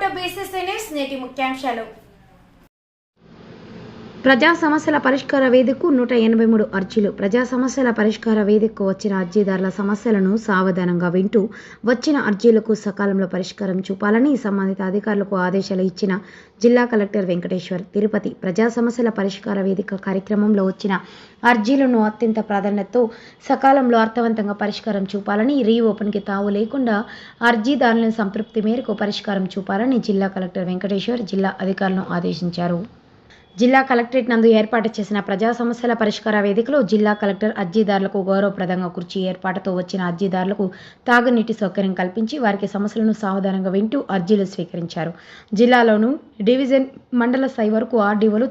Welcome to BCC news నేటి ముఖ్యాంశాలు. ప్రజా సమస్యల పరిష్కార వేదికకు నూట ఎనభై మూడు అర్జీలు. ప్రజా సమస్యల పరిష్కార వేదికకు వచ్చిన అర్జీదారుల సమస్యలను సావధానంగా వింటూ వచ్చిన అర్జీలకు సకాలంలో పరిష్కారం చూపాలని సంబంధిత అధికారులకు ఆదేశాలు ఇచ్చిన జిల్లా కలెక్టర్ వెంకటేశ్వర్. తిరుపతి ప్రజా సమస్యల పరిష్కార వేదిక కార్యక్రమంలో వచ్చిన అర్జీలను అత్యంత ప్రాధాన్యతతో సకాలంలో అర్థవంతంగా పరిష్కారం చూపాలని రీఓపెన్కి తావు లేకుండా అర్జీదారులను సంతృప్తి మేరకు పరిష్కారం చూపాలని జిల్లా కలెక్టర్ వెంకటేశ్వర్ జిల్లా అధికారులను ఆదేశించారు. జిల్లా కలెక్టరేట్ నందు ఏర్పాటు చేసిన ప్రజా సమస్యల పరిష్కార వేదికలో జిల్లా కలెక్టర్ అర్జీదారులకు గౌరవప్రదంగా కుర్చీ ఏర్పాటుతో వచ్చిన అర్జీదారులకు తాగునీటి సౌకర్యం కల్పించి వారికి సమస్యలను సావధానంగా వింటూ అర్జీలు స్వీకరించారు. జిల్లాలోను డివిజన్ మండల స్థాయి వరకు ఆర్డీఓలు